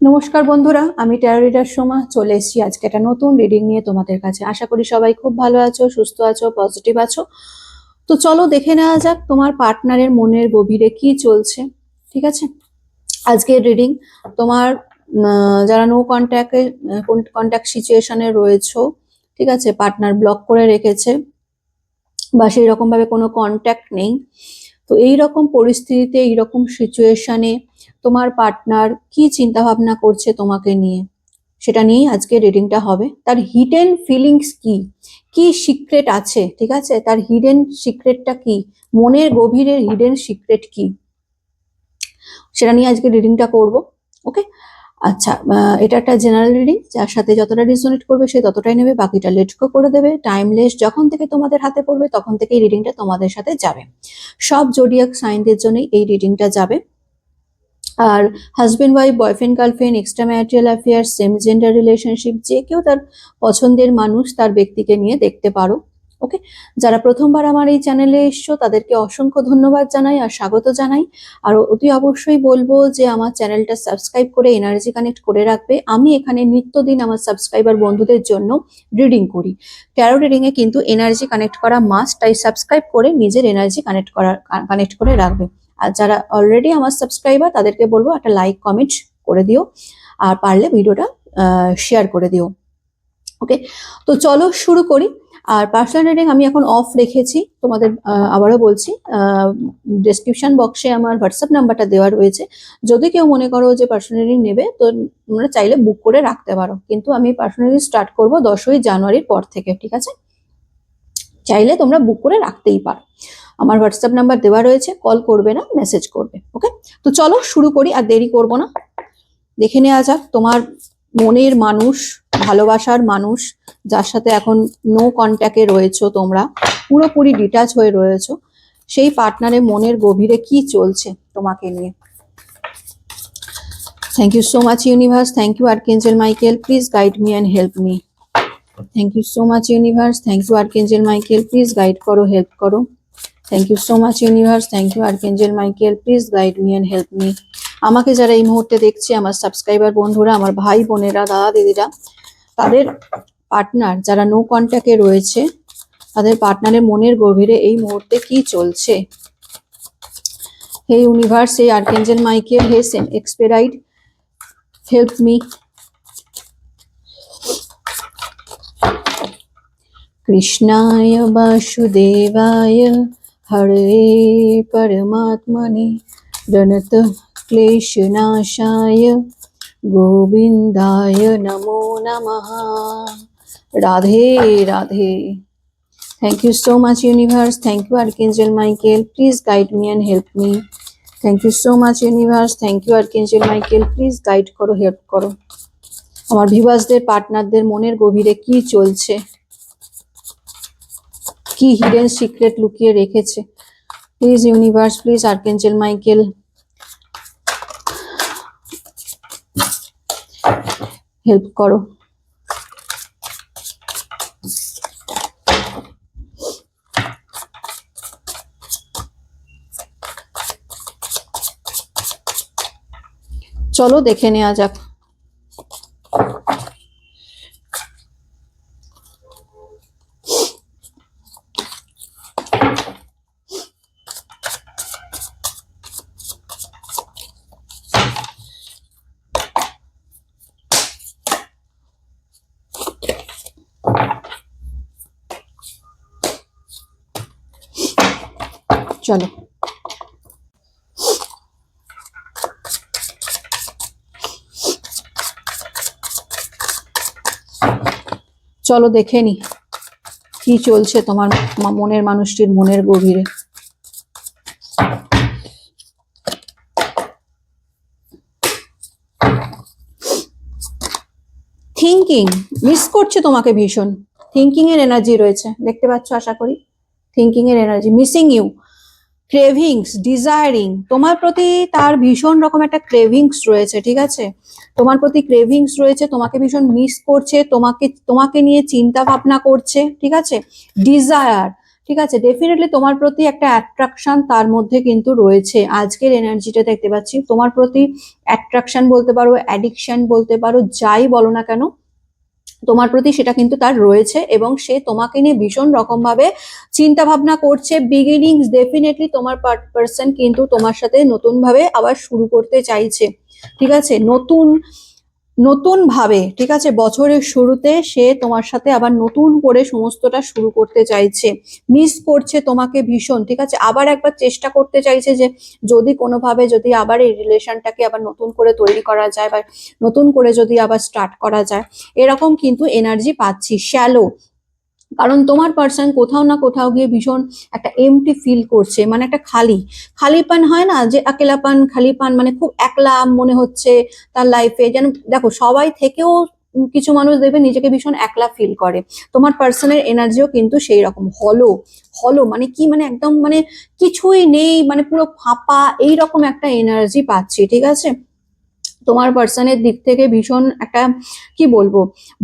নমস্কার বন্ধুরা, আমি ট্যারো রিডার সোমা, চলে এসেছি আজকে একটা নতুন রিডিং নিয়ে তোমাদের কাছে। আশা করি সবাই খুব ভালো আছো, সুস্থ আছো পজিটিভ আছো। তো চলো দেখে নেওয়া যাক তোমার পার্টনারের মনের গভীরে কি চলছে, ঠিক আছে? আজকের রিডিং তোমার যারা নো কন্ট্যাক্টে কন্ট্যাক্ট সিচুয়েশনে রয়েছো, ঠিক আছে? পার্টনার ব্লক করে রেখেছে, বা সেই রকম ভাবে কোনো কন্ট্যাক্ট নেই, তো এই রকম পরিস্থিতিতে এই রকম সিচুয়েশনে তোমার পার্টনার কি চিন্তা ভাবনা করছে তোমাকে নিয়ে? সেটা নিয়েই আজকে রিডিংটা হবে। তার হিডেন ফিলিংস কি? কি সিক্রেট আছে? ঠিক আছে? তার হিডেন সিক্রেটটা কি? মনের গভীরের হিডেন সিক্রেট কি? সেটা নিয়ে আজকে রিডিংটা করব ওকে আচ্ছা এটা একটা জেনারেল রিডিং যার সাথে যতটা রিজোনেট করবে সে ততটাই নেবে, বাকিটা লেটকো করে দেবে। টাইমলেস যখন থেকে তোমাদের হাতে পড়বে, তখন থেকে এই রিডিংটা তোমাদের সাথে যাবে। সব জোডিয়াক সাইনদের জন্যই এই রিডিংটা যাবে। আর husband wife boyfriend girlfriend extra marital affair same gender relationship যে কেউ তার পছন্দের মানুষ তার ব্যক্তিকে নিয়ে দেখতে পারো ওকে যারা প্রথমবার আমার এই চ্যানেলে এসছো, তাদেরকে অসংখ্য ধন্যবাদ জানাই আর স্বাগত জানাই। আর অতি অবশ্যই বলব যে আমার চ্যানেলটা সাবস্ক্রাইব করে এনার্জি কানেক্ট করে রাখবে। আমি এখানে নিত্যদিন আমার সাবস্ক্রাইবার বন্ধুদের জন্য রিডিং করি। ট্যারো রিডিং এ কিন্তু এনার্জি কানেক্ট করা মাস্ট তাই সাবস্ক্রাইব করে নিজের এনার্জি কানেক্ট করা কানেক্ট করে রাখবে। আর যারা অলরেডি আমার সাবস্ক্রাইবার তাদেরকে বলব একটা লাইক কমেন্ট করে দিও। আর পারলে ভিডিওটা শেয়ার করে দিও। ওকে তো চলো শুরু করি। আর পার্সোনাল রিডিং আমি এখন অফ রেখেছি। তোমাদের আবারও বলছি ডেসক্রিপশন বক্সে আমার হোয়াটসঅ্যাপ নাম্বারটা দেওয়া রয়েছে। যদি কেউ মনে করো যে পার্সোনাল রিডিং নেবে, তো তোমরা চাইলে বুক করে রাখতে পারো। কিন্তু আমি পার্সোনাল রিডিং স্টার্ট করব দশই জানুয়ারির পর থেকে, ঠিক আছে? চাইলে তোমরা বুক করে রাখতেই পারো। আমার হোয়াটসঅ্যাপ নাম্বার দেওয়া রয়েছে কল করবে না মেসেজ করবে ওকে তো চলো শুরু করি, আর দেরি করব না। দেখে নেওয়া যাক, তোমার মনের মানুষ, ভালোবাসার মানুষ, যার সাথে এখন নো কন্ট্যাক্টে রয়েছো তোমরা, পুরোপুরি ডিটাচ হয়ে রয়েছো, সেই পার্টনারের মনের গভীরে কি চলছে তোমাকে নিয়ে? Thank you so much universe thank you archangel Michael please guide me and help me thank you so much universe thank you archangel Michael please guide করো হেল্প করো। thank you so much universe thank you archangel Michael please guide me and help me আমাকে যারা এই মুহূর্তে দেখছে আমার subscriber বন্ধুরা আমার ভাই বোনেরা দাদা দিদিরা তাদের পার্টনার যারা নো কন্ট্যাক্টে রয়েছে তাদের পার্টনারের মনের গভীরে এই মুহূর্তে কি চলছে hey universe hey archangel Michael hey Saint Expedite help me कृष्णाय वासुदेवाय हरे परमात्मने प्रणत क्लेशनाशाय गोविन्दाय नमो नमः Radhe Radhe Thank you so much universe. Thank you Archangel Michael. Please guide me and help me. Thank you so much universe. Thank you Archangel Michael. Please guide করো help করো আমার ভিভাসদের পার্টনারদের মনের গভীরে কি চলছে কি হিডেন সিক্রেট লুকিয়ে রেখেছে? Please universe please archangel Michael help করো। চলো দেখে নেওয়া যাক। চলো। চলো দেখে নি কি চলছে তোমার মনের মানুষটির মনের গভীরে। থিঙ্কিং মিস করছে তোমাকে ভীষণ। থিঙ্কিং এর এনার্জি রয়েছে, দেখতে পাচ্ছ আশা করি? থিঙ্কিং এর energy missing you cravings desiring তোমার প্রতি তার ভীষণ রকম একটা ক্রেভিংস রয়েছে, ঠিক আছে? তোমার প্রতি ক্রেভিংস রয়েছে, তোমাকে ভীষণ মিস করছে, তোমাকে তোমাকে নিয়ে চিন্তা ভাবনা করছে, ঠিক আছে? ডিজায়ার ঠিক আছে? ডেফিনেটলি তোমার প্রতি একটা অ্যাট্রাকশন তার মধ্যে কিন্তু রয়েছে। আজকের এনার্জিটা দেখতে পাচ্ছি, তোমার প্রতি অ্যাট্রাকশন বলতে পারো অ্যাডিকশন বলতে পারো, যাই বলো না কেন তোমার প্রতি সেটা কিন্তু তার রয়েছে এবং সে তোমাকে নিয়ে ভীষণ রকম ভাবে চিন্তা ভাবনা করছে। বিগিনিংস ডেফিনেটলি তোমার পার্সন কিন্তু তোমার সাথে নতুন ভাবে আবার শুরু করতে চাইছে। ঠিক আছে? নতুন নতুন ভাবে ঠিক আছে, বছরের শুরুতে সে তোমার সাথে আবার নতুন করে সমস্তটা শুরু করতে চাইছে। মিস করছে তোমাকে ভীষণ, ঠিক আছে? আবার একবার চেষ্টা করতে চাইছে যে যদি কোনোভাবে যদি আবার এই রিলেশনটাকে আবার নতুন করে তৈরি করা যায় বা নতুন করে যদি আবার স্টার্ট করা যায়। এরকম কিন্তু এনার্জি পাচ্ছি। শ্যালো কারণ তোমার পার্সন কোথাও না কোথাও গিয়ে ভীষণ একটা এমটি ফিল করছে মানে একটা খালি। খালিপান হয় না যে একেলাপান খালিপান মানে খুব একলা মনে হচ্ছে তার লাইফে যেন দেখো, সবাই থেকেও কিছু মানুষ দেখবে নিজেকে ভীষণ একলা ফিল করে। তোমার পার্সনের এনার্জিও কিন্তু সেই রকম হলো হলো মানে কি মানে একদম মানে কিছুই নেই মানে পুরো ফাঁপা, এই রকম একটা এনার্জি পাচ্ছি, ঠিক আছে? তোমার পার্সনের দিক থেকে ভীষণ একটা, কি বলব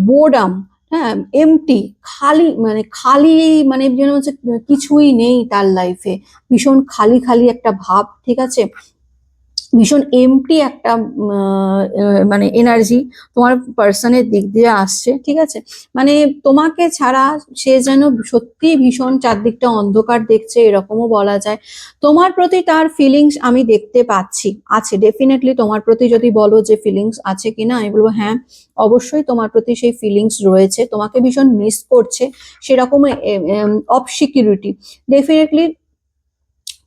বোর্ডাম হ্যাঁ এমটি খালি মানে খালি মানে যেন হচ্ছে কিছুই নেই তার লাইফে ভীষণ খালি খালি একটা ভাব, ঠিক আছে? ভীষণ এমটি একটা মানে এনার্জি তোমার পার্সনের দিক দিয়ে আসছে, ঠিক আছে? মানে তোমাকে ছাড়া সে যেন সত্যি ভীষণ চারদিকটা অন্ধকার দেখছে, এরকমও বলা যায়। তোমার প্রতি তার ফিলিংস আমি দেখতে পাচ্ছি, আছে ডেফিনেটলি তোমার প্রতি যদি বলো যে ফিলিংস আছে কিনা, আমি বলব হ্যাঁ অবশ্যই তোমার প্রতি সেই ফিলিংস রয়েছে, তোমাকে ভীষণ মিস করছে, সেরকম অফ সিকিউরিটি ডেফিনেটলি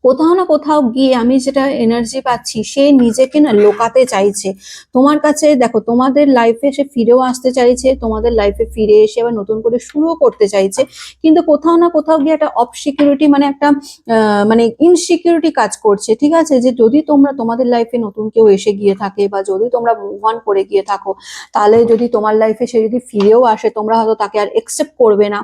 কোথাও না কোথাও গিয়ে আমি যেটা এনার্জি পাচ্ছি, সে নিজেকে না লোকাতে চাইছে। তোমার কাছে দেখো, তোমাদের লাইফে সে ফিরেও আসতে চাইছে, তোমাদের লাইফে ফিরে এসে আবার নতুন করে শুরুও করতে চাইছে। কিন্তু কোথাও না কোথাও গিয়ে একটা অফ সিকিউরিটি মানে একটা মানে ইনসিকিউরিটি কাজ করছে, ঠিক আছে? যে যদি তোমরা তোমাদের লাইফে নতুন কেউ এসে গিয়ে থাকে বা যদি তোমরা মুভ অন করে গিয়ে থাকো, তাহলে যদি তোমার লাইফে সে যদি ফিরেও আসে, তোমরা হয়তো তাকে আর একসেপ্ট করবে না।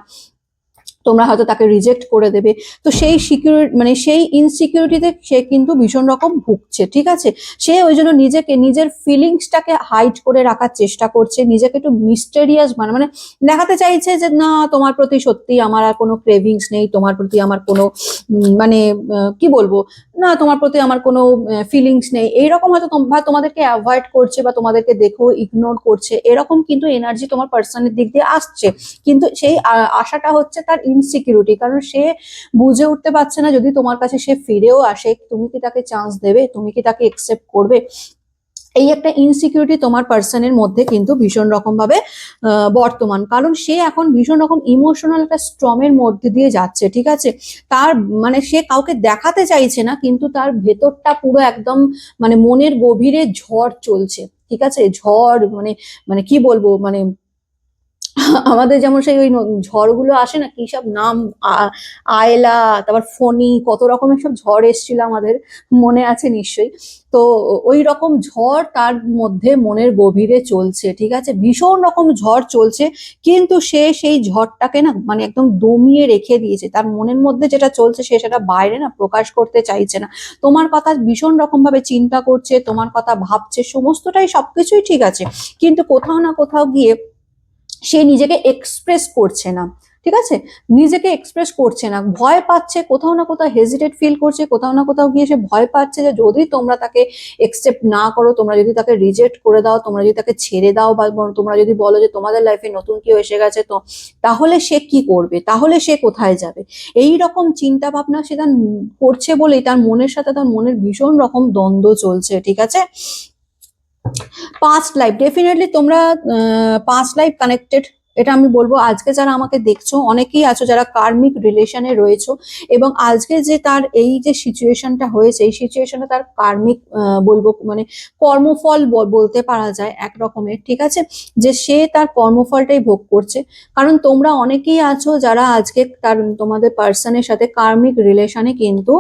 তোমরা হয়তো তাকে রিজেক্ট করে দেবে। তো সেই সিকিউরিটি মানে সেই ইনসিকিউরিটিতে সে কিন্তু ভীষণ রকম ভুগছে, ঠিক আছে? সে ওই জন্য নিজেকে, নিজের ফিলিংসটাকে হাইড করে রাখার চেষ্টা করছে, নিজেকে একটু মিস্টেরিয়াস মানে মানে দেখাতে চাইছে যে, না, তোমার প্রতি সত্যি আমার আর কোনো ক্রেভিংস নেই, তোমার প্রতি আমার কোনো মানে কি বলব? না, তোমার প্রতি আমার কোনো ফিলিংস নেই। এইরকম হয়তো বা তোমাদেরকে অ্যাভয়েড করছে বা তোমাদেরকে দেখো ইগনোর করছে, এরকম কিন্তু এনার্জি তোমার পার্সনের দিক দিয়ে আসছে। কিন্তু সেই আশাটা হচ্ছে তার ইনসিকিউরিটি কারণ সে বুঝে উঠতে পারছে না যদি তোমার কাছে সে ফিরেও আসে, তুমি কি তাকে চান্স দেবে? তুমি কি তাকে একসেপ্ট করবে? এই একটা ইনসিকিউরিটি তোমার পার্সনের মধ্যে কিন্তু ভীষণ রকম ভাবে বর্তমান। কারণ সে এখন ভীষণ রকম ইমোশনাল একটা স্ট্রমের মধ্যে দিয়ে যাচ্ছে, ঠিক আছে? তার মানে সে কাউকে দেখাতে চাইছে না, কিন্তু তার ভেতরটা পুরো একদম মানে মনের গভীরে ঝড় চলছে, ঠিক আছে? ঝড় মানে মানে কি বলব মানে আমাদের যেমন সেই ওই ঝড়গুলো আসে না, কি সব নাম আয়লা, তারপর ফণি, কত রকমের সব ঝড় এসেছিল আমাদের, মনে আছে নিশ্চয়ই। তো ওই রকম ঝড় তার মধ্যে মনের গভীরে চলছে, ঠিক আছে? ভীষণ রকম ঝড় চলছে, কিন্তু সে সেই ঝড়টাকে না মানে একদম দমিয়ে রেখে দিয়েছে। তার মনের মধ্যে যেটা চলছে সে সেটা বাইরে না প্রকাশ করতে চাইছে না। তোমার কথা ভীষণ রকম ভাবে চিন্তা করছে, তোমার কথা ভাবছে, সমস্তটাই সবকিছুই ঠিক আছে। কিন্তু কোথাও না কোথাও গিয়ে সে নিজেকে এক্সপ্রেস করছে না, ঠিক আছে? নিজেকে এক্সপ্রেস করছে না, ভয় পাচ্ছে, কোথাও না কোথাও হেজিটেট ফিল করছে, কোথাও না কোথাও গিয়ে সে ভয় পাচ্ছে যে যদি তোমরা তাকে একসেপ্ট না করো, তোমরা যদি তাকে রিজেক্ট করে দাও, তোমরা যদি তাকে ছেড়ে দাও বা তোমরা যদি বলো যে তোমাদের লাইফে নতুন কেউ এসে গেছে, তো তাহলে সে কি করবে? তাহলে সে কোথায় যাবে? এই রকম চিন্তা ভাবনা সে তার করছে বলেই তার মনের সাথে তার মনের ভীষণ রকম দ্বন্দ্ব চলছে, ঠিক আছে? পাস্ট লাইফ ডেফিনেটলি তোমরা পাস্ট লাইফ কানেক্টেড এটা আমি বলব, আজকে যারা আমাকে দেখছ, অনেকেই আছো যারা কার্মিক রিলেশনে রয়েছো, এবং আজকে যে তার এই যে সিচুয়েশনটা হয়েছে, এই সিচুয়েশনটা তার কার্মিক বলব মানে কর্মফল বল- বলতে পারা যায় এক রকমের, ঠিক আছে? যে সে তার কর্মফলটাই ভোগ করছে। কারণ তোমরা অনেকেই আছো যারা আজকে তার, তোমাদের পার্সনের সাথে কার্মিক রিলেশনে কিন্তু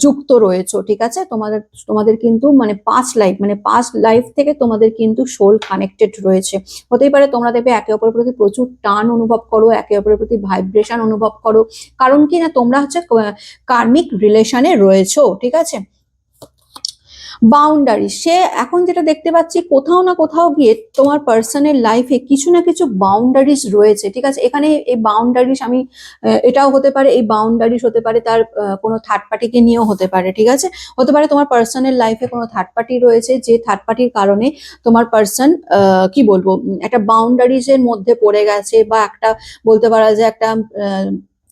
যুক্ত রয়েছো, ঠিক আছে? তোমাদের তোমাদের কিন্তু মানে পাস্ট লাইফ মানে পাস্ট লাইফ থেকে তোমাদের কিন্তু সোল কানেক্টেড রয়েছে। হতেই পারে তোমরা দেখবে একে অপরের প্রতি প্রচুর টান অনুভব করো, একে অপরের প্রতি ভাইব্রেশন অনুভব করো। কারণ কি না, তোমরা হচ্ছে কার্মিক রিলেশনে রয়েছো, ঠিক আছে? বাউন্ডারি সে এখন যেটা দেখতে পাচ্ছি, কোথাও না কোথাও গিয়ে তোমার পার্সনের লাইফে কিছু না কিছু বাউন্ডারিজ রয়েছে, ঠিক আছে? এখানে এই বাউন্ডারিজ আমি এটাও হতে পারে, এই বাউন্ডারিজ হতে পারে তার কোনো থার্ড পার্টিকে নিয়েও হতে পারে, ঠিক আছে? হতে পারে তোমার পার্সনের লাইফে কোনো থার্ড পার্টি রয়েছে, যে থার্ড পার্টির কারণে তোমার পার্সন কি বলব, একটা বাউন্ডারিজ এর মধ্যে পড়ে গেছে বা একটা বলতে পারা যায়, একটা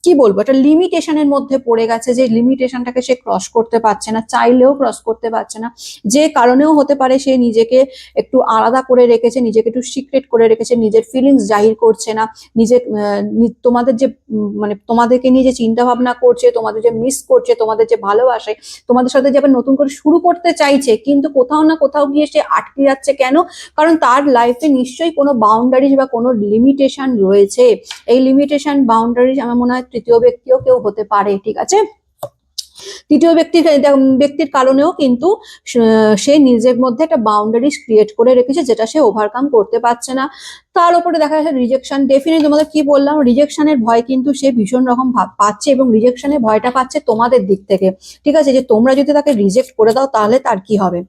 কি বলব? একটা লিমিটেশনের মধ্যে পড়ে গেছে যে লিমিটেশনটাকে সে ক্রস করতে পারছে না চাইলেও ক্রস করতে পারছে না। যে কারণেও হতে পারে সে নিজেকে একটু আলাদা করে রেখেছে নিজেকে একটু সিক্রেট করে রেখেছে নিজের ফিলিংস জাহির করছে না নিজে আহ, নি- তোমাদের যে মানে তোমাদেরকে নিয়ে যে চিন্তা ভাবনা করছে তোমাদের যে মিস করছে তোমাদের যে ভালোবাসে তোমাদের সাথে যে আবার নতুন করে শুরু করতে চাইছে কিন্তু কোথাও না কোথাও গিয়ে সে আটকে যাচ্ছে কেন? কারণ তার লাইফে নিশ্চয়ই কোনো বাউন্ডারিজ বা কোনো লিমিটেশন রয়েছে। এই লিমিটেশন বাউন্ডারিজ আমার মনে হয় তৃতীয় ব্যক্তিও কেউ হতে পারে, ঠিক আছে? তৃতীয় ব্যক্তির ব্যক্তির কারণেও কিন্তু সে নিজের মধ্যে একটা বাউন্ডারিজ ক্রিয়েট করে রেখেছে যেটা সে ওভারকাম করতে পারছে না। তার উপরে দেখা যাচ্ছে রিজেকশন ডেফিনেটলি তোমাদের কি বললাম রিজেকশনের ভয় কিন্তু সে ভীষণ রকম পাচ্ছে এবং রিজেকশনের ভয়টা পাচ্ছে তোমাদের দিক থেকে। ঠিক আছে? যে তোমরা যদি তাকে রিজেক্ট করে দাও, তাহলে তার কি হবে?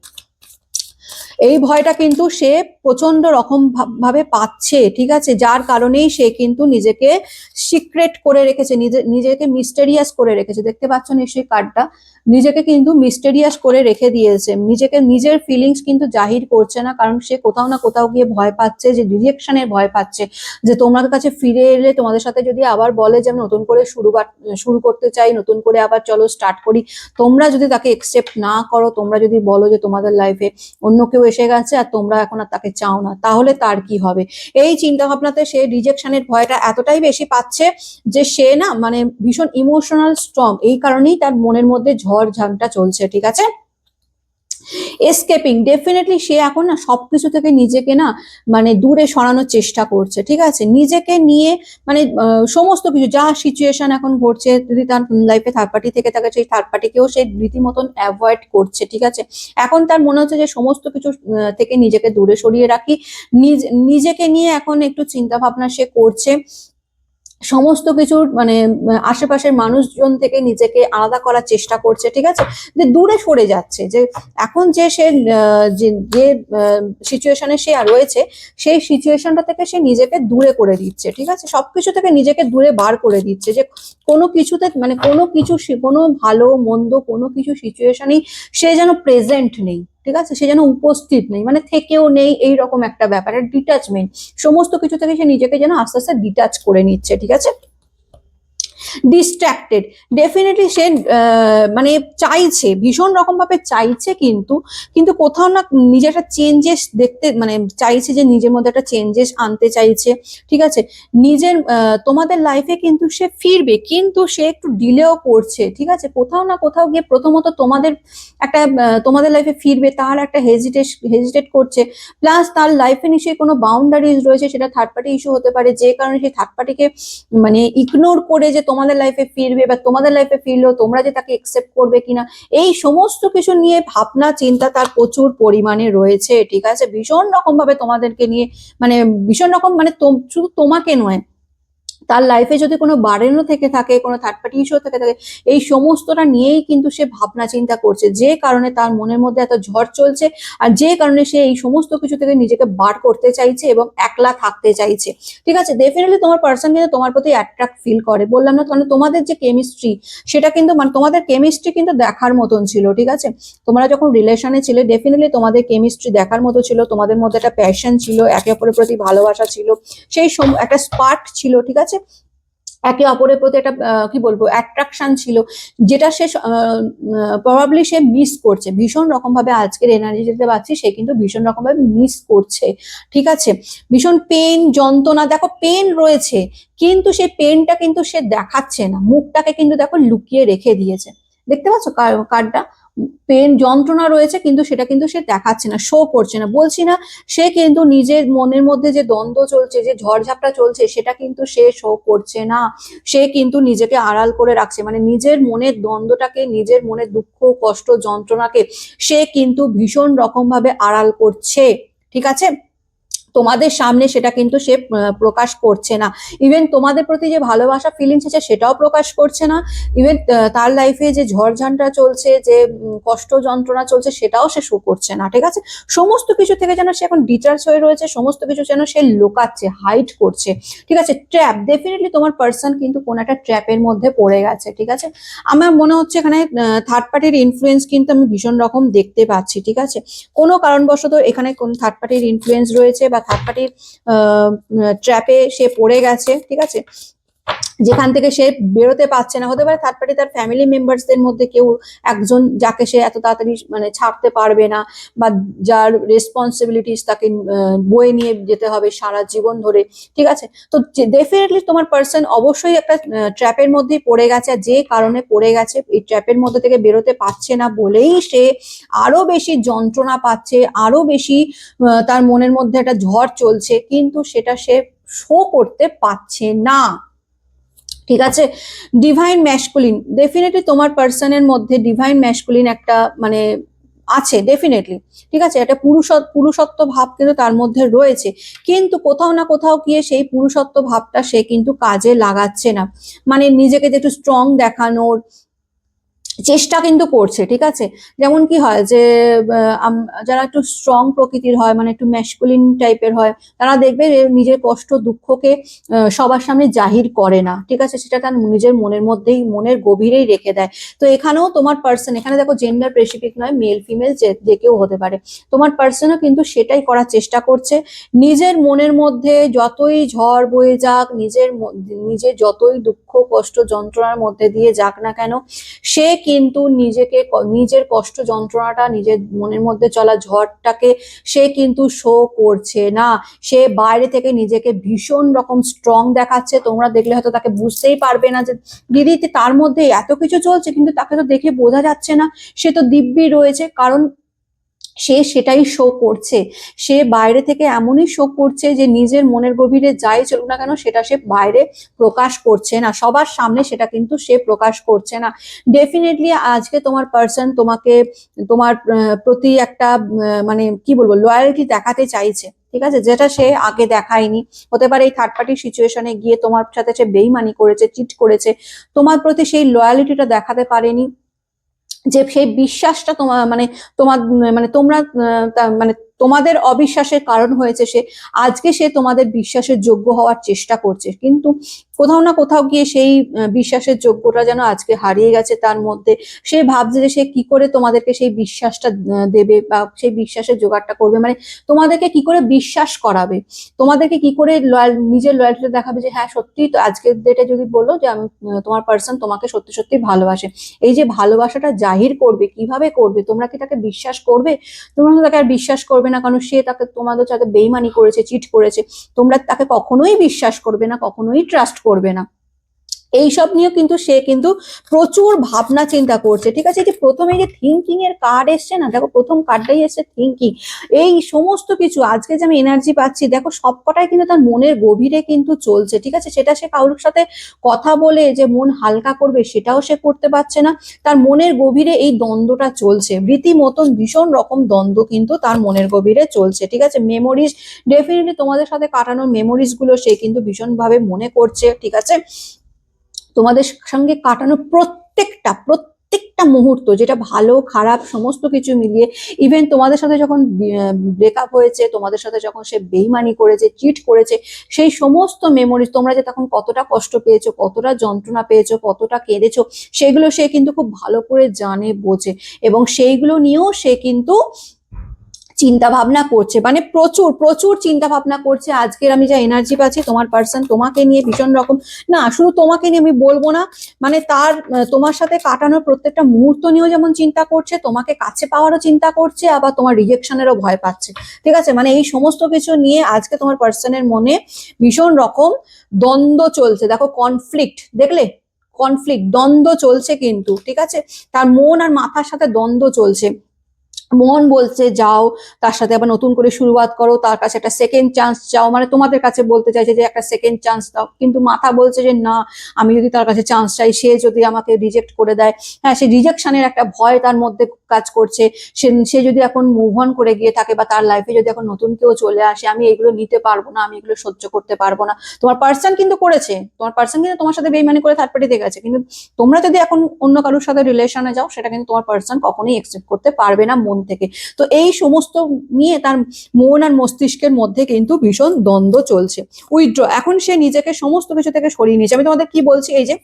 এই ভয়টা কিন্তু সে প্রচণ্ড রকম ভাবে পাচ্ছে, ঠিক আছে? যার কারণেই সে কিন্তু নিজেকে সিক্রেট করে রেখেছে, নিজে, নিজেকে মিস্টেরিয়াস করে রেখেছে। দেখতে পাচ্ছেন পাচ্ছ নিশ্চয়ই কার্ডটা নিজেকে কিন্তু মিস্টেরিয়াস করে রেখে দিয়েছে। নিজেকে নিজের ফিলিংস কিন্তু জাহির করছে না, কারণ সে কোথাও না কোথাও গিয়ে ভয় পাচ্ছে, যে রিজেকশনের ভয় পাচ্ছে, যে তোমার কাছে ফিরে এলে তোমাদের সাথে যদি আবার বলে যে আমি নতুন করে শুরু শুরু করতে চাই, নতুন করে আবার চলো স্টার্ট করি, তোমরা যদি তাকে একসেপ্ট না করো, তোমরা যদি বলো যে তোমাদের লাইফে অন্য কেউ এসে গেছে আর তোমরা এখন আর তাকে চাও না। তাহলে তার কি হবে? এই চিন্তা ভাবনাতে সে রিজেকশনের ভয়টা এতটাই বেশি পাচ্ছে যে সে না মানে ভীষণ ইমোশনাল স্ট্রং। এই কারণেই তার মনের মধ্যে ঝড় ঝামটা চলছে, ঠিক আছে? এসকেপিং ডেফিনেটলি সে এখন না সবকিছু থেকে নিজেকে না মানে দূরে সরানোর চেষ্টা করছে, ঠিক আছে? নিজেকে নিয়ে মানে সমস্ত কিছু, যা সিচুয়েশন এখন ঘটছে, যদি তার লাইফে থার্ড পার্টি থেকে থাকে, সেই থার্ড পার্টিকেও সে রীতিমতন অ্যাভয়েড করছে, ঠিক আছে? এখন তার মনে হচ্ছে যে সমস্ত কিছু থেকে নিজেকে দূরে সরিয়ে রাখি। নিজ, নিজেকে নিয়ে এখন একটু চিন্তা ভাবনা সে করছে। সমস্ত কিছুর মানে আশেপাশের মানুষজন থেকে নিজেকে আলাদা করার চেষ্টা করছে, ঠিক আছে? যে দূরে সরে যাচ্ছে, যে এখন যে সে যে সিচুয়েশনে সে রয়েছে, সেই সিচুয়েশনটা থেকে সে নিজেকে দূরে করে দিচ্ছে, ঠিক আছে? সবকিছু থেকে নিজেকে দূরে বার করে দিচ্ছে, যে কোনো কিছুতে মানে কোনো কিছু কোনো ভালো, মন্দ কোনো কিছু সিচুয়েশনেই সে যেন প্রেজেন্ট নেই। ঠিক আছে? সে যেন উপস্থিত নেই। মানে থেকেও নেই এই রকম একটা ব্যাপার। ডিটাচমেন্ট সমস্ত কিছু থেকে সে নিজেকে যেন আস্তে আস্তে ডিটাচ করে নিচ্ছে, ঠিক আছে? ডিস্ট্রাক্টেড ডেফিনেটলি সে মানে চাইছে, ভীষণ রকম ভাবে চাইছে কিন্তু কিন্তু কোথাও না নিজে একটা চেঞ্জেস দেখতে মানে চাইছে যে নিজের মধ্যে একটা চেঞ্জেস আনতে চাইছে, ঠিক আছে? নিজের তোমাদের লাইফে কিন্তু সে ফিরবে, কিন্তু সে একটু ডিলেও করছে, ঠিক আছে? কোথাও না কোথাও গিয়ে প্রথমত তোমাদের একটা তোমাদের লাইফে ফিরবে, তার একটা হেজিটেশ হেজিটেট করছে প্লাস তার লাইফে নিশ্চয়ই কোনো বাউন্ডারিজ রয়েছে, সেটা থার্ড পার্টি ইস্যু হতে পারে, যে কারণে সেই থার্ড পার্টিকে মানে ইগনোর করে যে তোমাদের লাইফে ফিরবে বা তোমাদের লাইফে ফিরলেও তোমরা যে তাকে একসেপ্ট করবে কিনা, এই সমস্ত কিছু নিয়ে ভাবনা, চিন্তা তার প্রচুর পরিমাণে রয়েছে, ঠিক আছে? ভীষণ রকম ভাবে তোমাদেরকে নিয়ে মানে ভীষণ রকম মানে শুধু তোমাকে নয় তার লাইফে যদি কোনো বারেনও থেকে থাকে, কোনো থার্ড পার্টি ইস্যু থেকে থাকে, এই সমস্তটা নিয়েই কিন্তু সে ভাবনা চিন্তা করছে। যে কারণে তার মনের মধ্যে এত ঝড় চলছে আর যে কারণে সে এই সমস্ত কিছু থেকে নিজেকে বার করতে চাইছে এবং একলা থাকতে চাইছে। ঠিক আছে? ডেফিনেটলি তোমার পার্সন কিন্তু তোমার প্রতি অ্যাট্রাক্ট ফিল করে। বললাম না কারণ তোমাদের যে কেমিস্ট্রি সেটা কিন্তু মানে তোমাদের কেমিস্ট্রি কিন্তু দেখার মতন ছিল, ঠিক আছে? তোমরা যখন রিলেশনে ছিলে ডেফিনেটলি তোমাদের কেমিস্ট্রি দেখার মতো ছিল। তোমাদের মধ্যে একটা প্যাশন ছিল, একে অপরের প্রতি ভালোবাসা ছিল। সেই একটা স্পার্ক ছিল, ঠিক আছে? একে অপরের প্রতি একটা কি বলব অ্যাট্রাকশন ছিল, যেটা সে প্রবাবলি সে মিস করছে। ভীষণ রকম ভাবে আজকের এনার্জি যেতে পারছি সে কিন্তু ভীষণ রকম ভাবে মিস করছে। ঠিক আছে? ভীষণ পেন যন্ত্রণা, দেখো পেন রয়েছে, কিন্তু সেই পেনটা কিন্তু সে দেখাচ্ছে না। মুখটাকে কিন্তু দেখো লুকিয়ে রেখে দিয়েছে। দেখতে পাচ্ছ কার- কার্ডটা? পেন যন্ত্রণা রয়েছে, কিন্তু সেটা কিন্তু সে দেখাচ্ছে না শো করছে না। বলছি না, সে কিন্তু নিজের মনের মধ্যে যে দ্বন্দ্ব চলছে, যে ঝড়ঝাপটা চলছে, সেটা কিন্তু সে শো করছে না। সে কিন্তু নিজেকে আড়াল করে রাখছে মানে নিজের মনের দ্বন্দ্বটাকে, নিজের মনের দুঃখ, কষ্ট, যন্ত্রণাকে সে কিন্তু ভীষণ রকম ভাবে আড়াল করছে। ঠিক আছে? তোমাদের সামনে সেটা কিন্তু সে প্রকাশ করছে না। ইভেন তোমাদের প্রতি যে ভালোবাসা ফিলিংস আছে, সেটাও প্রকাশ করছে না। ইভেন তার লাইফে যে ঝড়ঝান্ডা চলছে, যে কষ্ট যন্ত্রণা চলছে, সেটাও সে শো করছে না, ঠিক আছে? সমস্ত কিছু থেকে যেন সে এখন ডিচার্জ হয়ে রয়েছে, সমস্ত কিছু যেন সে লোকাচ্ছে হাইড করছে, ঠিক আছে? ট্র্যাপ ডেফিনেটলি তোমার পার্সন কিন্তু কোন একটা ট্র্যাপের মধ্যে পড়ে গেছে, ঠিক আছে? আমার মনে হচ্ছে এখানে থার্ড পার্টির ইনফ্লুয়েন্স কিন্তু আমি ভীষণ রকম দেখতে পাচ্ছি, ঠিক আছে? কোনো কারণবশত এখানে কোন থার্ড পার্টির ইনফ্লুয়েন্স রয়েছে বা থার্ড পার্টির ট্র্যাপে সে পড়ে গেছে ঠিক আছে? যেখান থেকে সে বেরোতে পারছে না, হতে পারে থার্ড পার্টি তার ফ্যামিলি মেম্বার্সদের মধ্যে কেউ একজন যাকে সে এত তাড়াতাড়ি মানে ছাড়তে পারবে না বা যার রেসপন্সিবিলিটিস তাকে বয়ে নিয়ে যেতে হবে সারা জীবন ধরে, ঠিক আছে? তো ডেফিনেটলি তোমার পার্সন অবশ্যই একটা ট্র্যাপের মধ্যেই পড়ে গেছে যে কারণে পড়ে গেছে, এই ট্র্যাপের মধ্যে থেকে বেরোতে পারছে না বলেই সে আরও বেশি যন্ত্রণা পাচ্ছে, আরও বেশি তার মনের মধ্যে একটা ঝড় চলছে, কিন্তু সেটা সে শো করতে পারছে না। ঠিক আছে? ডিভাইন ম্যাশকুলিন ডেফিনেটলি তোমার পার্সনের মধ্যে ডিভাইন ম্যাশকুলিন একটা মানে আছে ডেফিনেটলি ঠিক আছে? একটা পুরুষত্ব পুরুষত্ব ভাব কিন্তু তার মধ্যে রয়েছে। কিন্তু কোথাও না কোথাও গিয়ে সেই পুরুষত্ব ভাবটা সে কিন্তু কাজে লাগাচ্ছে না। মানে নিজেকে যে একটু স্ট্রং দেখানোর চেষ্টা কিন্তু করছে, ঠিক আছে? যেমন কি হয় যে যারা একটু স্ট্রং প্রকৃতির হয় মানে একটু ম্যাসকুলিন টাইপের হয়, তারা দেখবে নিজের কষ্ট, দুঃখকে সবার সামনে জাহির করে না, ঠিক আছে? সেটা তার নিজের মনের মধ্যেই, মনের গভীরেই রেখে দেয়। তো এখানেও তোমার পার্সন এখানে দেখো জেন্ডার স্পেসিফিক নয় মেল ফিমেল যে কেউ হতে পারে। তোমার পার্সনও কিন্তু সেটাই করার চেষ্টা করছে। নিজের মনের মধ্যে যতই ঝড় বয়ে যাক, নিজের নিজের যতই দুঃখ, কষ্ট, যন্ত্রণার মধ্যে দিয়ে যাক না কেন, সে কিন্তু নিজেকে নিজের কষ্ট যন্ত্রণাটা নিজের মনের মধ্যে চলা ঝড়টাকে সে কিন্তু শো করছে না। সে বাইরে থেকে নিজেকে ভীষণ রকম স্ট্রং দেখাচ্ছে। তোমরা দেখলে হয়তো তাকে বুঝতেই পারবে না যে, দিদি তার মধ্যে এত কিছু চলছে, কিন্তু তাকে তো দেখে বোঝা যাচ্ছে না। সে তো দিব্যি রয়েছে। কারণ সে সেটাই শো করছে। সে বাইরে থেকে এমনই শো করছে যে নিজের মনের গভীরে যাই চলুক না কেন সেটা সে বাইরে প্রকাশ করছে না। সবার সামনে সেটা কিন্তু সে প্রকাশ করছে না। ডেফিনেটলি আজকে তোমার পার্সন তোমাকে, তোমার প্রতি একটা মানে কি বলব লয়ালিটি দেখাতে চাইছে। ঠিক আছে? যেটা সে আগে দেখায়নি। হতে পারে এই থার্ড পার্টি সিচুয়েশনে গিয়ে তোমার সাথে সে বেইমানি করেছে চিট করেছে। তোমার প্রতি সেই লয়ালিটিটা দেখাতে পারেনি। যে সেই বিশ্বাসটা তোমার মানে তোমার মানে তোমরা মানে তোমাদের অবিশ্বাসের কারণ হয়েছে সে। আজকে সে তোমাদের বিশ্বাসের যোগ্য হওয়ার চেষ্টা করছে। কিন্তু কোথাও না কোথাও গিয়ে সেই বিশ্বাসের যোগ্যটা যেন আজকে হারিয়ে গেছে তার মধ্যে। সে ভাবছে যে সে কি করে তোমাদেরকে সেই বিশ্বাসটা দেবে বা সেই বিশ্বাসের জোগাড়টা করবে। মানে তোমাদেরকে কি করে বিশ্বাস করাবে? তোমাদেরকে কি করে লয়াল নিজের লয়ালিটি দেখাবে যে হ্যাঁ সত্যি তো আজকের ডেটে যদি বলো যে আমি তোমার পার্সন তোমাকে সত্যি সত্যি ভালোবাসে। এই যে ভালোবাসাটা জাহির করবে, কীভাবে করবে? তোমরা কি তাকে বিশ্বাস করবে? তোমরা তো তাকে আর বিশ্বাস করবে না কারণ সে তাকে তোমাদের সাথে বেইমানি করেছে চিট করেছে, তোমরা তাকে কখনোই বিশ্বাস করবে না, কখনোই ট্রাস্ট করবে না। এইসব নিয়েও কিন্তু সে কিন্তু প্রচুর ভাবনা চিন্তা করছে। ঠিক আছে? যে প্রথমে যে থিঙ্কিং এর কার্ড এসছে না, দেখো প্রথম কার্ডটাই এসছে থিঙ্কিং এই সমস্ত কিছু, আজকে যে আমি এনার্জি পাচ্ছি, দেখো সবকটাই কিন্তু তার মনের গভীরে কিন্তু চলছে। ঠিক আছে? সেটা সে কারোর সাথে কথা বলে যে মন হালকা করবে, সেটাও সে করতে পারছে না। তার মনের গভীরে এই দ্বন্দ্বটা চলছে। রীতিমতন ভীষণ রকম দ্বন্দ্ব কিন্তু তার মনের গভীরে চলছে। ঠিক আছে? মেমোরিজ ডেফিনেটলি তোমাদের সাথে কাটানোর মেমোরিজগুলো সে কিন্তু ভীষণভাবে মনে করছে। ঠিক আছে? তোমাদের সঙ্গে কাটানো প্রত্যেকটা প্রত্যেকটা মুহূর্ত, যেটা ভালো, খারাপ, সমস্ত কিছু মিলিয়ে ইভেন তোমাদের সাথে যখন ব্রেকআপ হয়েছে, তোমাদের সাথে যখন সে বেইমানি করেছে চিট করেছে, সেই সমস্ত মেমোরিজ তোমরা যে তখন কতটা কষ্ট পেয়েছ, কতটা যন্ত্রণা পেয়েছ, কতটা কেঁদেছো, সেগুলো সে কিন্তু খুব ভালো করে জানে, বোঝে এবং সেইগুলো নিয়েও সে কিন্তু চিন্তা ভাবনা করছে মানে প্রচুর প্রচুর চিন্তা ভাবনা করছে, আজকের আমি যা এনার্জি পাচ্ছি, তোমার পার্সন তোমাকে নিয়ে ভীষণ রকম, না, শুধু তোমাকে নিয়ে আমি বলব না মানে তার তোমার সাথে কাটানোর প্রত্যেকটা মুহূর্ত নিয়েও যেমন চিন্তা করছে, তোমাকে কাছে পাওয়ারও চিন্তা করছে, আবার তোমার রিজেকশনেরও ভয় পাচ্ছে, ঠিক আছে? মানে এই সমস্ত কিছু নিয়ে আজকে তোমার পার্সনের মনে ভীষণ রকম দ্বন্দ্ব চলছে, দেখো কনফ্লিক্ট দেখলে? কনফ্লিক্ট দ্বন্দ্ব চলছে কিন্তু, ঠিক আছে? তার মন আর মাথার সাথে দ্বন্দ্ব চলছে। মন বলছে, যাও, তার সাথে আবার নতুন করে শুরুয়াত করো, তার কাছে একটা সেকেন্ড চান্স চাও। মানে তোমাদের কাছে বলতে চাইছে যে, একটা সেকেন্ড চান্স দাও। কিন্তু মাথা বলছে যে, না, আমি যদি তার কাছে চান্স চাই, সে যদি আমাকে রিজেক্ট করে দেয়। হ্যাঁ সে রিজেকশনের একটা ভয় তার মধ্যে কাজ করছে। সে সে যদি এখন মুভ অন করে গিয়ে থাকে বা তার লাইফে যদি এখন নতুন কেউ চলে আসে, আমি এগুলো নিতে পারব না, আমি এগুলো সহ্য করতে পারব না। তোমার পার্সন কিন্তু করেছে, তোমার পার্সন কিন্তু তোমার সাথে বেইমানি করে থার্ড পার্টিতে গেছে। কিন্তু তোমরা যদি এখন অন্য কারোর সাথে রিলেশনে যাও, সেটা কিন্তু তোমার পার্সন কখনোই একসেপ্ট করতে পারবে না, মন থেকে। তো এই সমস্ত নিয়ে তার মন আর মস্তিষ্কের মধ্যে কিন্তু ভীষণ দ্বন্দ্ব চলছে। উইথড্র এখন সে নিজেকে সমস্ত কিছু থেকে সরিয়ে নিয়েছে। আমি তোমাদের কি বলছি, এই যে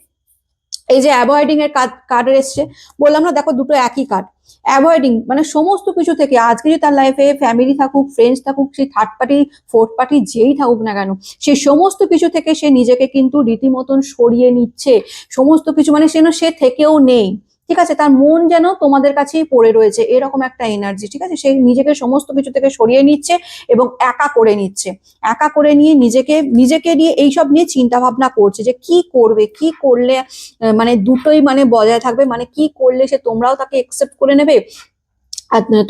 এই যে অ্যাভয়েডিং এর কার্ড এসছে। বললাম না, দেখো দুটো একই কার্ড। অ্যাভয়েডিং মানে সমস্ত কিছু থেকে, আজকে যদি তার লাইফে ফ্যামিলি থাকুক ফ্রেন্ডস থাকুক সেই থার্ড পার্টি ফোর্থ পার্টি যেই থাকুক না কেন, সে সমস্ত কিছু থেকে সে নিজেকে কিন্তু রীতিমতন সরিয়ে নিচ্ছে। সমস্ত কিছু মানে সে থেকেও নেই। ঠিক আছে? তার মন যেন তোমাদের কাছেই পড়ে রয়েছে, এরকম একটা এনার্জি ঠিক আছে? সে নিজেকে সমস্ত কিছু থেকে সরিয়ে নিচ্ছে এবং একা করে নিচ্ছে। একা করে নিয়ে নিজেকে নিজেকে নিয়ে এইসব নিয়ে চিন্তা ভাবনা করছে যে কি করবে, কি করলে মানে দুটোই মানে বজায় থাকবে মানে কি করলে সে তোমরাও তাকে একসেপ্ট করে নেবে?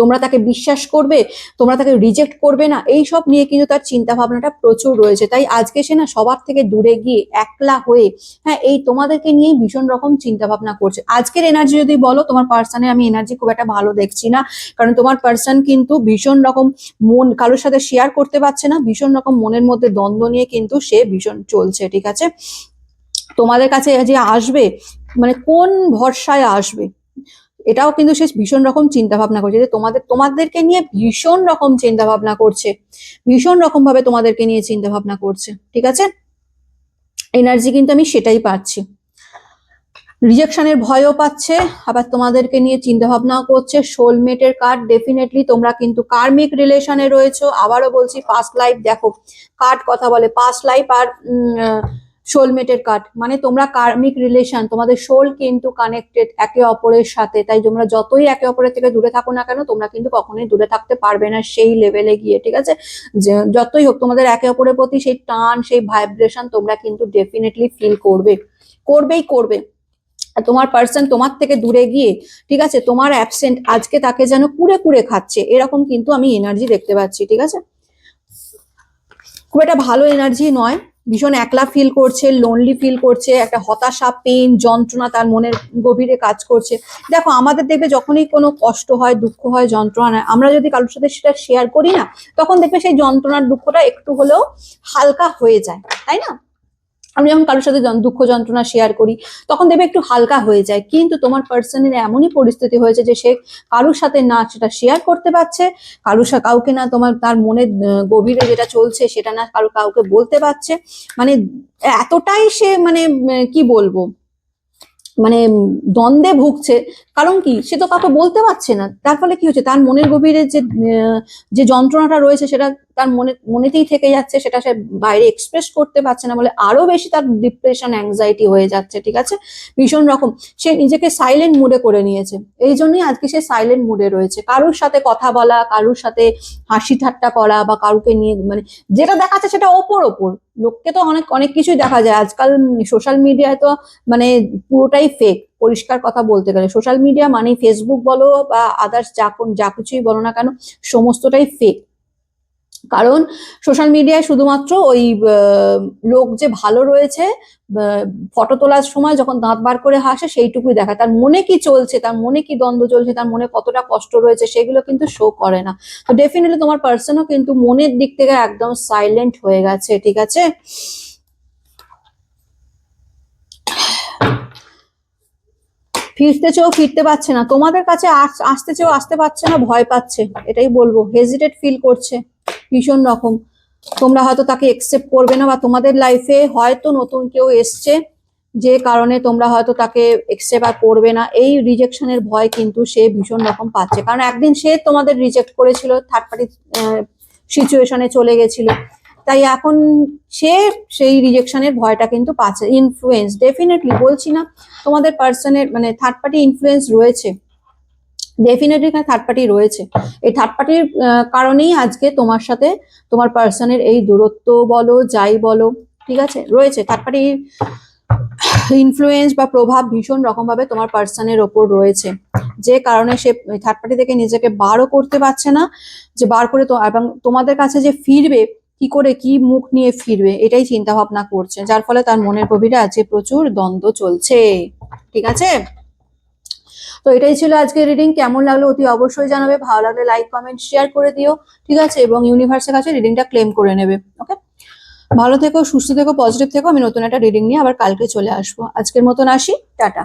তোমরা তাকে বিশ্বাস করবে, তোমরা তাকে রিজেক্ট করবে না, এই সব নিয়ে কিন্তু তার চিন্তা ভাবনাটা প্রচুর রয়েছে। তাই আজকে সে না সবার থেকে দূরে গিয়ে একলা হয়ে হ্যাঁ এই তোমাদেরকে নিয়েই ভীষণ রকম চিন্তা ভাবনা করছে। আজকের এনার্জি যদি বলো, তোমার পার্সনে আমি এনার্জি খুব একটা ভালো দেখছি না, কারণ তোমার পার্সন কিন্তু ভীষণ রকম মন, কারোর সাথে শেয়ার করতে পারছে না, ভীষণ রকম মনের মধ্যে দ্বন্দ্ব নিয়ে কিন্তু সে ভীষণ চলছে, ঠিক আছে? তোমাদের কাছে যে আসবে মানে কোন ভরসায় আসবে? এটাও কিন্তু সে ভীষণ রকম চিন্তা ভাবনা করছে যে তোমাদের, তোমাদেরকে নিয়ে ভীষণ রকম চিন্তা ভাবনা করছে। ভীষণ রকম ভাবে তোমাদেরকে নিয়ে চিন্তা ভাবনা করছে, ঠিক আছে? এনার্জি কিন্তু আমি সেটাই পাচ্ছি। রিজেকশনের ভয়ও পাচ্ছে, আবার তোমাদেরকে নিয়ে চিন্তা ভাবনাও করছে সোলমেটের কার্ড ডেফিনেটলি তোমরা কিন্তু কার্মিক রিলেশনে রয়েছো। আবারও বলছি পাস্ট লাইফ দেখো। কার্ড কথা বলে পাস্ট লাইফ আর সোলমেটের কার্ড মানে তোমরা কার্মিক রিলেশন তোমাদের সোল কিন্তু কানেক্টেড একে অপরের সাথে। তাই তোমরা যতই একে অপরের থেকে দূরে থাকো না কেন, তোমরা কিন্তু কখনোই দূরে থাকতে পারবে না সেই লেভেলে গিয়ে, ঠিক আছে? যতই হোক, তোমাদের একে অপরের প্রতি সেই টান, সেই ভাইব্রেশন তোমরা কিন্তু ডেফিনেটলি ফিল করবে। করবেই করবে। তোমার পার্সন তোমার থেকে দূরে গিয়ে, ঠিক আছে? তোমার অ্যাবসেন্ট আজকে তাকে যেন কুড়ে কুড়ে খাচ্ছে, এরকম কিন্তু আমি এনার্জি দেখতে পাচ্ছি, ঠিক আছে? খুব একটা ভালো এনার্জি নয়। ভীষণ একলা ফিল করছে লোনলি ফিল করছে, একটা হতাশা পেন যন্ত্রণা তার মনের গভীরে কাজ করছে। দেখো, আমাদের দেখবে যখনই কোনো কষ্ট হয়, দুঃখ হয়, যন্ত্রণা আমরা যদি কারোর সাথে সেটা শেয়ার করি না, তখন দেখবে সেই যন্ত্রণার দুঃখটা একটু হলেও হালকা হয়ে যায়, তাই না? আমি যখন কারোর সাথে দুঃখ যন্ত্রণা শেয়ার করি তখন দেখবে একটু হালকা হয়ে যায়। কিন্তু তোমার পার্সনের এমনই পরিস্থিতি হয়েছে যে সে কারোর সাথে না সেটা শেয়ার করতে পারছে কারোর কাউকে না তোমার তার আহ, গভীরে যেটা চলছে সেটা না কারও কাউকে বলতে পারছে। মানে এতটাই সে মানে কি বলব? মানে দ্বন্দ্বে ভুগছে। কারণ কি? সে তো কাউকে বলতে পারছে না। তার ফলে কি হচ্ছে? তার মনের গভীরে যে যে যন্ত্রণাটা রয়েছে সেটা তার মনে, মনেতেই থেকে যাচ্ছে, সেটা সে বাইরে এক্সপ্রেস করতে পারছে না বলে আরও বেশি তার ডিপ্রেশন অ্যাংজাইটি হয়ে যাচ্ছে, ঠিক আছে? ভীষণ রকম। সে নিজেকে সাইলেন্ট মুডে করে নিয়েছে। এই জন্যই আজকে সে সাইলেন্ট মুডে রয়েছে। কারোর সাথে কথা বলা, কারোর সাথে হাসি ঠাট্টা করা বা কারুকে নিয়ে মানে যেটা দেখাচ্ছে সেটা ওপর ওপর। লোককে তো অনেক অনেক কিছুই দেখা যায়। আজকাল সোশ্যাল মিডিয়ায় তো মানে পুরোটাই ফেক পরিষ্কার কথা বলতে গেলে। সোশ্যাল মিডিয়া মানে ফেসবুক বলো বা আদার্স যা যা কিছুই বলো না কেন, সমস্তটাই ফেক কারণ সোশ্যাল মিডিয়ায় শুধুমাত্র ওই লোক যে ভালো রয়েছে ফটো তোলার সময় যখন দাঁত বার করে হাসে সেইটুকুই দেখা তার মনে কি চলছে, তার মনে কি দ্বন্দ্ব চলছে, তার মনে কতটা কষ্ট রয়েছে সেগুলো কিন্তু শো করে না। তো ডেফিনেটলি তোমার পার্সনও কিন্তু মনের দিক থেকে একদম সাইলেন্ট হয়ে গেছে, ঠিক আছে? ফিরতে চেয়েও ফিরতে পারছে না। তোমাদের কাছে আস- আসতে চেয়েও আসতে পারছে না, ভয় পাচ্ছে। এটাই বলব হেজিটেট ফিল করছে। ভীষণ রকম। তোমরা হয়তো তাকে একসেপ্ট করবে না বা তোমাদের লাইফে হয়তো নতুন কেউ এসছে যে কারণে তোমরা হয়তো তাকে একসেপ্ট আর করবে না। এই রিজেকশনের ভয় কিন্তু সে ভীষণ রকম পাচ্ছে। কারণ একদিন সে তোমাদের রিজেক্ট করেছিল থার্ড পার্টি সিচুয়েশনে চলে গেছিল। তাই এখন সে সেই রিজেকশনের ভয়টা কিন্তু পাচ্ছে। ইনফ্লুয়েন্স ডেফিনেটলি বলছি না, তোমাদের পার্সনের মানে থার্ড পার্টি ইনফ্লুয়েন্স রয়েছে। ডেফিনেটলি এখানে থার্ড পার্টি রয়েছে। এই থার্ড পার্টির কারণেই আজকে তোমার সাথে তোমার পার্সনের এই দূরত্ব বলো, যাই বলো, ঠিক আছে? রয়েছে। থার্ড পার্টি ইনফ্লুয়েন্স বা প্রভাব ভীষণ রকম ভাবে তোমার পার্সনের ওপর রয়েছে। যে কারণে সে থার্ড পার্টি থেকে নিজেকে বারও করতে পারছে না, যে বার করে তো, এবং তোমাদের কাছে যে ফিরবে, কি করে কি মুখ নিয়ে ফিরবে, এটাই চিন্তা ভাবনা করছে। যার ফলে তার মনের গভীরে আজকে প্রচুর দ্বন্দ্ব চলছে। ঠিক আছে? তো এটাই ছিল আজকে রিডিং কেমন লাগল অতি অবশ্যই জানাবে। ভালো লাগলে লাইক কমেন্ট শেয়ার করে দিও। ঠিক আছে? এবং ইউনিভার্সের কাছে রিডিংটা ক্লেম করে নেবে। ওকে ভালো থেকো, সুস্থ থেকো পজিটিভ থেকো। আমি নতুন একটা রিডিং নিয়ে আবার কালকে চলে আসব। আজকের মতন আসি। টাটা।